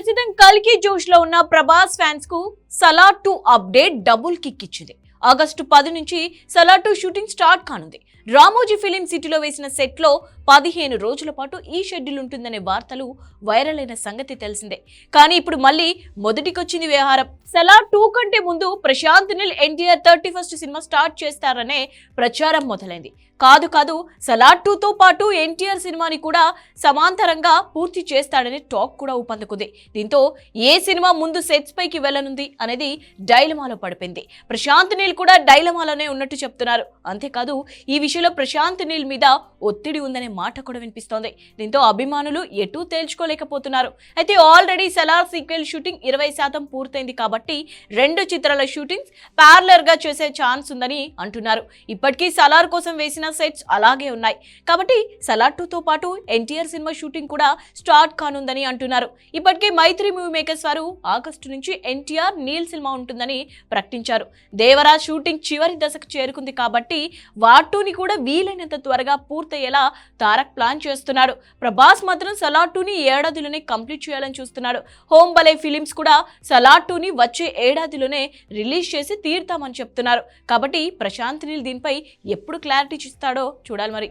ప్రస్తుతం కల్కి జోష్లో ఉన్న Prabhas ఫ్యాన్స్కు Salaar two update double kick ఇచ్చింది. ఆగస్టు పది నుంచి సలార్ టూ షూటింగ్ స్టార్ట్ కానుంది. రామోజీ ఫిలిం సిటీలో వేసిన సెట్లో పదిహేను రోజుల పాటు ఈ షెడ్యూల్ ఉంటుందనే వార్తలు వైరల్ అయిన సంగతి తెలిసిందే. కానీ ఇప్పుడు మళ్ళీ మొదటికొచ్చింది వ్యవహారం. సలార్ టూ కంటే ముందు Prashanth Neel NTR thirty first cinema start చేస్తారనే ప్రచారం మొదలైంది. కాదు కాదు సలార్ టూతో పాటు ఎన్టీఆర్ సినిమాని కూడా సమాంతరంగా పూర్తి చేస్తాడనే టాక్ కూడా ఊపందుకుంది. దీంతో ఏ సినిమా ముందు సెట్స్ పైకి వెళ్ళనుంది అనేది డైలమాలో పడిపోయింది. ప్రశాంత్ నిల్ కూడా డైలమాలోనే ఉన్నట్టు చెప్తున్నారు. అంతేకాదు ఈ విషయంలో ప్రశాంత్ నీల్ మీద ఒత్తిడి ఉందనే మాట కూడా వినిపిస్తోంది. దీంతో అభిమానులు ఎటూ తేల్చుకోలేకపోతున్నారు. అయితే ఆల్రెడీ సలార్ సీక్వెల్ షూటింగ్ ఇరవై శాతం పూర్తయింది కాబట్టి రెండు చిత్రాల షూటింగ్స్ ప్యారలర్గా చేసే ఛాన్స్ ఉందని అంటున్నారు. ఇప్పటికీ సలార్ కోసం వేసిన సెట్స్ అలాగే ఉన్నాయి. కాబట్టి సలార్ టూతో పాటు ఎన్టీఆర్ సినిమా షూటింగ్ కూడా స్టార్ట్ కానుందని అంటున్నారు. ఇప్పటికే మైత్రి మూవీ మేకర్స్ వారు ఆగస్టు నుంచి ఎన్టీఆర్ నీల్ సినిమా ఉంటుందని ప్రకటించారు. దేవరాజ్ షూటింగ్ చివరి దశకు చేరుకుంది కాబట్టి వాటూని కూడా వీలైనంత త్వరగా పూర్తయ్యేలా తారక్ ప్లాన్ చేస్తున్నాడు. ప్రభాస్ మాత్రం సలార్ టూని ఏడాదిలోనే కంప్లీట్ చేయాలని చూస్తున్నాడు. హోమ్ బలే ఫిలిమ్స్ కూడా సలార్ టూని వచ్చే ఏడాదిలోనే రిలీజ్ చేసి తీరుతామని చెప్తున్నారు. కాబట్టి ప్రశాంత్ నీల్ దీనిపై ఎప్పుడు క్లారిటీ ఇస్తాడో చూడాలి మరి.